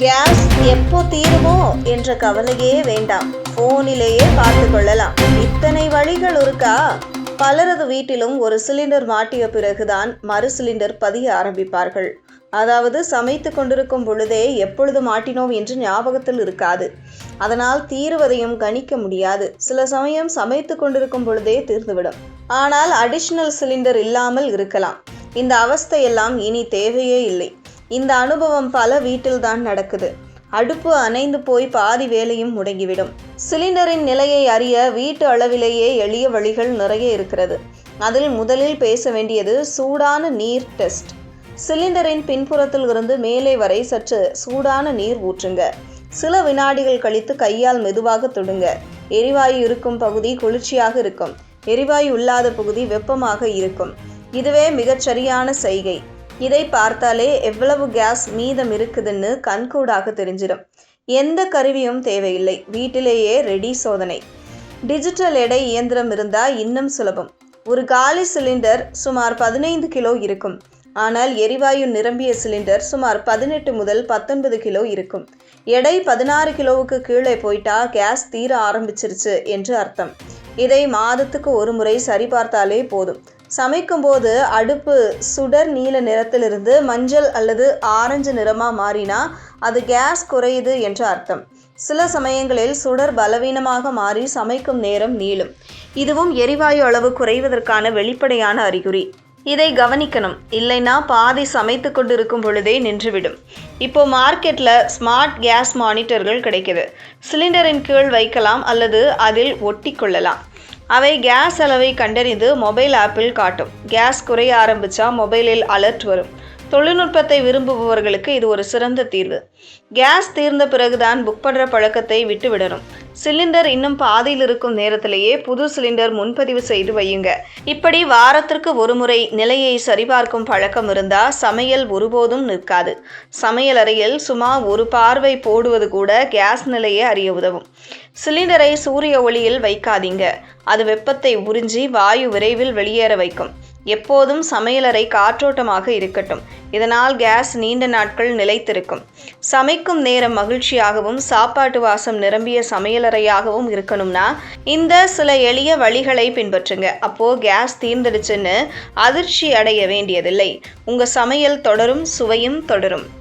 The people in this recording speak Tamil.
கேஸ் எப்போ தீருமோ என்ற கவலையே வேண்டாம். போனிலேயே பார்த்து கொள்ளலாம். இத்தனை வழிகள் இருக்கா? பலரது வீட்டிலும் ஒரு சிலிண்டர் மாட்டிய பிறகுதான் மறு சிலிண்டர் பதிய ஆரம்பிப்பார்கள். அதாவது சமைத்து கொண்டிருக்கும் பொழுதே எப்பொழுது மாட்டினோம் என்று ஞாபகத்தில் இருக்காது. அதனால் தீருவதையும் கணிக்க முடியாது. சில சமயம் சமைத்து கொண்டிருக்கும் பொழுதே தீர்ந்துவிடும். ஆனால் அடிஷனல் சிலிண்டர் இல்லாமல் இருக்கலாம். இந்த அவஸ்தையெல்லாம் இனி தேவையே இல்லை. இந்த அனுபவம் பல வீட்டில்தான் நடக்குது. அடுப்பு அணைந்து போய் பாதி வேலையும் முடங்கிவிடும். சிலிண்டரின் நிலையை அறிய வீட்டு அளவிலேயே எளிய வழிகள் நிறைய இருக்கிறது. அதில் முதலில் பேச வேண்டியது சூடான நீர் டெஸ்ட். சிலிண்டரின் பின்புறத்தில் இருந்து மேலே வரை சற்று சூடான நீர் ஊற்றுங்க. சில வினாடிகள் கழித்து கையால் மெதுவாக தொடுங்க. எரிவாயு இருக்கும் பகுதி குளிர்ச்சியாக இருக்கும். எரிவாயு இல்லாத பகுதி வெப்பமாக இருக்கும். இதுவே மிகச்சரியான செய்கை இதை பார்த்தாலே எவ்வளவு கேஸ் மீதம் இருக்குதுன்னு கண்கூடாக தெரிஞ்சிடும். எந்த கருவியும் தேவையில்லை. வீட்டிலேயே ரெடி சோதனை. டிஜிட்டல் எடை இயந்திரம் இருந்தால் இன்னும் சுலபம். ஒரு காலி சிலிண்டர் சுமார் பதினைந்து கிலோ இருக்கும். ஆனால் எரிவாயு நிரம்பிய சிலிண்டர் சுமார் பதினெட்டு முதல் பத்தொன்பது கிலோ இருக்கும். எடை பதினாறு கிலோவுக்கு கீழே போயிட்டா கேஸ் தீர ஆரம்பிச்சிருச்சு என்று அர்த்தம். இதை மாதத்துக்கு ஒரு முறை சரிபார்த்தாலே போதும். சமைக்கும்போது அடுப்பு சுடர் நீல நிறத்திலிருந்து மஞ்சள் அல்லது ஆரஞ்சு நிறமாக மாறினா அது கேஸ் குறையுது என்று அர்த்தம். சில சமயங்களில் சுடர் பலவீனமாக மாறி சமைக்கும் நேரம் நீளும். இதுவும் எரிவாயு அளவு குறைவதற்கான வெளிப்படையான அறிகுறி. இதை கவனிக்கணும். இல்லைன்னா பாதி சமைத்து கொண்டிருக்கும் பொழுதே நின்றுவிடும். இப்போ மார்க்கெட்டில் ஸ்மார்ட் கேஸ் மானிட்டர்கள் கிடைக்கிது. சிலிண்டரின் கீழ் வைக்கலாம் அல்லது அதில் ஒட்டி கொள்ளலாம். அவை கேஸ் அளவை கண்டறிந்து மொபைல் ஆப்பில் காட்டும். கேஸ் குறைய ஆரம்பித்தா மொபைலில் அலர்ட் வரும். தொழில்நுட்பத்தை விரும்புபவர்களுக்கு இது ஒரு சிறந்த தீர்வு. கேஸ் தீர்ந்த பிறகுதான் புக் பண்ணுற பழக்கத்தை விட்டுவிடணும். சிலிண்டர் இன்னும் பாதியில் இருக்கும் நேரத்திலேயே புது சிலிண்டர் முன்பதிவு செய்து வையுங்க. இப்படி வாரத்திற்கு ஒரு முறை நிலையை சரிபார்க்கும் பழக்கம் இருந்தால் சமையல் ஒருபோதும் நிற்காது. சமையல் அறையில் சும்மா ஒரு பார்வை போடுவது கூட கேஸ் நிலையை அறிய உதவும். சிலிண்டரை சூரிய ஒளியில் வைக்காதீங்க. அது வெப்பத்தை உறிஞ்சி வாயு விரைவில் வெளியேற வைக்கும். எப்போதும் சமையலறை காற்றோட்டமாக இருக்கட்டும். இதனால் கேஸ் நீண்ட நாட்கள் நிலைத்திருக்கும். சமைக்கும் நேரம் மகிழ்ச்சியாகவும் சாப்பாட்டு வாசம் நிரம்பிய சமையலறையாகவும் இருக்கணும்னா இந்த சில எளிய வழிகளை பின்பற்றுங்க. அப்போ கேஸ் தீர்ந்துடுச்சுன்னு அதிர்ச்சி அடைய வேண்டியதில்லை. உங்க சமையல் தொடரும் சுவையும் தொடரும்.